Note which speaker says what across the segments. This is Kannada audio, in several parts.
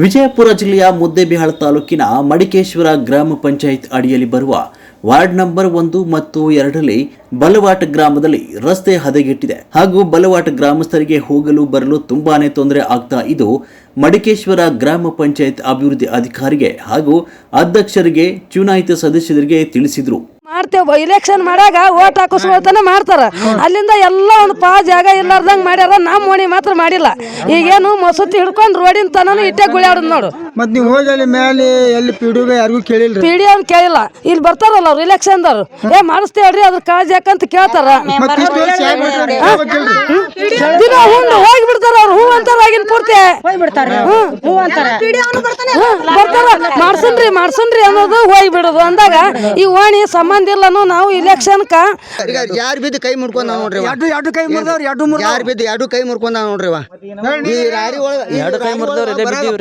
Speaker 1: ವಿಜಯಪುರ ಜಿಲ್ಲೆಯ ಮುದ್ದೇಬಿಹಾಳ ತಾಲೂಕಿನ ಮಡಿಕೇಶ್ವರ ಗ್ರಾಮ ಪಂಚಾಯತ್ ಅಡಿಯಲ್ಲಿ ಬರುವ ವಾರ್ಡ್ ನಂಬರ್ ಒಂದು ಮತ್ತು ಎರಡರಲ್ಲಿ ಬಲವಾಟ ಗ್ರಾಮದಲ್ಲಿ ರಸ್ತೆ ಹದಗೆಟ್ಟಿದೆ ಹಾಗೂ ಬಲವಾಟ ಗ್ರಾಮಸ್ಥರಿಗೆ ಹೋಗಲು ಬರಲು ತುಂಬಾನೇ ತೊಂದರೆ ಆಗ್ತಾ ಇದು ಮಡಿಕೇಶ್ವರ ಗ್ರಾಮ ಪಂಚಾಯತ್ ಅಭಿವೃದ್ಧಿ ಅಧಿಕಾರಿಗೆ ಹಾಗೂ ಅಧ್ಯಕ್ಷರಿಗೆ, ಚುನಾಯಿತ ಸದಸ್ಯರಿಗೆ ತಿಳಿಸಿದ್ರು.
Speaker 2: ಮಾಡ್ತೇವೆ. ಇಲೆಕ್ಷನ್ ಮಾಡಾಗ ಓಟ್ ಹಾಕಿಸ್ಕೊಳ್ತಾನೆ ಮಾಡ್ತಾರ. ಅಲ್ಲಿಂದ ಎಲ್ಲ ಒಂದು ಪಾ ಜಾಗ ಇಲ್ಲಾರ್ದಂಗೆ ಮಾಡ್ಯಾರ. ನಮ್ಮ ಓಣಿ ಮಾತ್ರ ಮಾಡಿಲ್ಲ. ಈಗೇನು ಮಸೂತಿ ಹಿಡ್ಕೊಂಡು ರೋಡಿನ ತನನು ಇಟ್ಟೆ ಗುಳಿಯಾಡ್ ನೋಡು.
Speaker 3: ಮತ್ ನೀವು ಹೋಗಿ ಅಲ್ಲಿ ಮೇಲೆ ಎಲ್ಲಿ ಪಿಡುಗ ಯಾರಿಗೂ ಕೇಳಿಲ್ರಿ.
Speaker 2: ಪಿ ಡಿ ಅವ್ನು ಕೇಳಿಲ್ಲ. ಇಲ್ಲಿ ಬರ್ತಾರಲ್ಲ ಅವ್ರು ಇಲೆಕ್ಷನ್ದವ್ರು ಏ ಮಾಡಿಸ್ತೇವ್ರಿ ಅದ್ರ ಕಾಳಜಿ ಯಾಕಂತ ಕೇಳ್ತಾರ.
Speaker 3: ಮತ್ ಇಷ್ಟು ವರ್ಷ ಯಾಕ್ ಬಿಟ್ರಿ? ಹೋಗ್ಬೇಕಿಲ್ರಿ?
Speaker 2: ದಿನ ಹೂವು ಹೋಗಿ ಪೂರ್ತಿ ಬರ್ತಾರ. ಮಾಡ್ಸನ್ರಿ ಮಾಡ್ಸನ್ರಿ ಅನ್ನೋದು ಹೋಗಿ ಬಿಡೋದು ಅಂದಾಗ ಈ ಓಣಿ ಸಂಬಂಧ ಇಲ್ಲನು ನಾವು ಇಲೆಕ್ಷನ್ಕ
Speaker 4: ಯಾರು ಬಿದ್ದು ಕೈ ಮುಡ್ಕೊಂಡ ನೋಡ್ರಿ
Speaker 3: ಎರಡು ಎರಡು ಕೈ ಮುರಿದವ್ರು ಎರಡು
Speaker 4: ಯಾರ್ ಬಿದ್ದು ಎರಡು ಕೈ ಮುರ್ಕೊಂಡ ನೋಡ್ರಿ ಈ ರಾರಿ ಒಳಗ ಎರಡು ಕೈ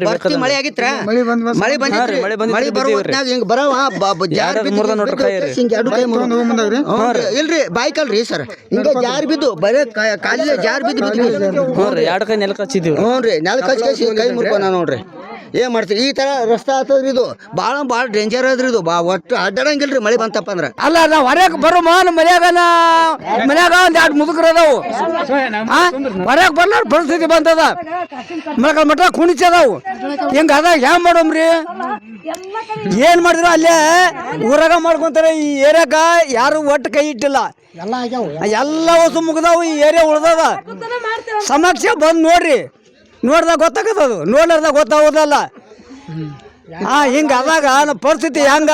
Speaker 4: ಬರ್ತಿ ಮಳೆ ಆಗಿತ್ರ?
Speaker 3: ಮಳಿ ಬಂದ್
Speaker 4: ಮಳೆ ಬಂದಿತ್ರಿ? ಮಳೆ ಬರೋ ಹೊತ್ನ್ಯಾಗ ಹಿಂಗ್ ಬರವ ಬ- ಬ- ಜಾರ್ ಬಿದ್ದು ಹಿಂಗ್ ಎರಡು ಕೈ ಮುರ್ಕೊಂಡ್
Speaker 3: ಬಂದಾಗ್ರಿ
Speaker 4: ಹ್ಞೂನ್ರಿ. ಇಲ್ರಿ ಬಾಯ್ ಕಲ್ರಿ ಸರ್. ಹಿಂಗ ಜಾರ್ ಬಿದ್ದು ಬರೇ ಕಾಲಿಗೆ ಜಾರ್ ಬಿದ್ದು ಬಿದ್ದು
Speaker 5: ಎರಡು ಕೈ ನೆಲಕ್ಕೆ ಹಚ್ಚಿದ್ದೀವಿ
Speaker 4: ಹ್ಞೂ ನೆಲ ಕಚ್ಕಸಿ ಕೈ ಮುರ್ಕೊಂಡ ನೋಡ್ರಿ. ಏನು ಮಾಡ್ತೀರಿ? ಈ ತರ ರಸ್ತೆ ಆತದ್ರಿ ಇದು. ಭಾಳ ಭಾಳ ಡೇಂಜರ್ ಅದ್ರಿ ಇದು. ಬಾ ಒಟ್ಟು ಅಡ್ಡಾಡಂಗಿಲ್ರಿ ಮಳೆ ಬಂತಪ್ಪ ಅಂದ್ರೆ.
Speaker 3: ಅಲ್ಲ ನಾವು ಹೊರಗೆ ಬರೋ ಮಾನ್ ಮನ್ಯಾಗ ನಾ- ಮನ್ಯಾಗ ಒಂದು ಎರಡು ಮುದುಕರು ಅದಾವು. ಹೊರಗೆ ಬರ್ಲಾರ ಪರಿಸ್ಥಿತಿ ಬಂತದ. ಮಳಕ ಮಠ ಕುಣಿಸದಾವು ಹಿಂಗೆ ಅದ ಹ್ಯಾಂಗ ಮಾಡೋಮ್ರಿ? ಏನು ಮಾಡಿದ್ರು ಅಲ್ಲೇ ಊರಾಗ ಮಾಡ್ಕೊಂತಾರೆ ಈ ಏರಿಯಾಗ ಯಾರು ಒಟ್ಟು ಕೈ ಇಟ್ಟಿಲ್ಲ. ಎಲ್ಲ ಹೊಸ ಮುಗಿದಾವು ಈ ಏರಿಯಾ ಉಳ್ದದ. ಸಮಕ್ಷ ಬಂದು ನೋಡ್ರಿ. ನೋಡ್ದಾಗ ಗೊತ್ತಾಗತ್ತದು. ನೋಡ್ಲಾರ್ದಾಗ ಗೊತ್ತಾಗೋದಲ್ಲ. ಹಾಂ ಹಿಂಗೆ ಅದಾಗ ನಮ್ಮ ಪರಿಸ್ಥಿತಿ ಹೆಂಗ?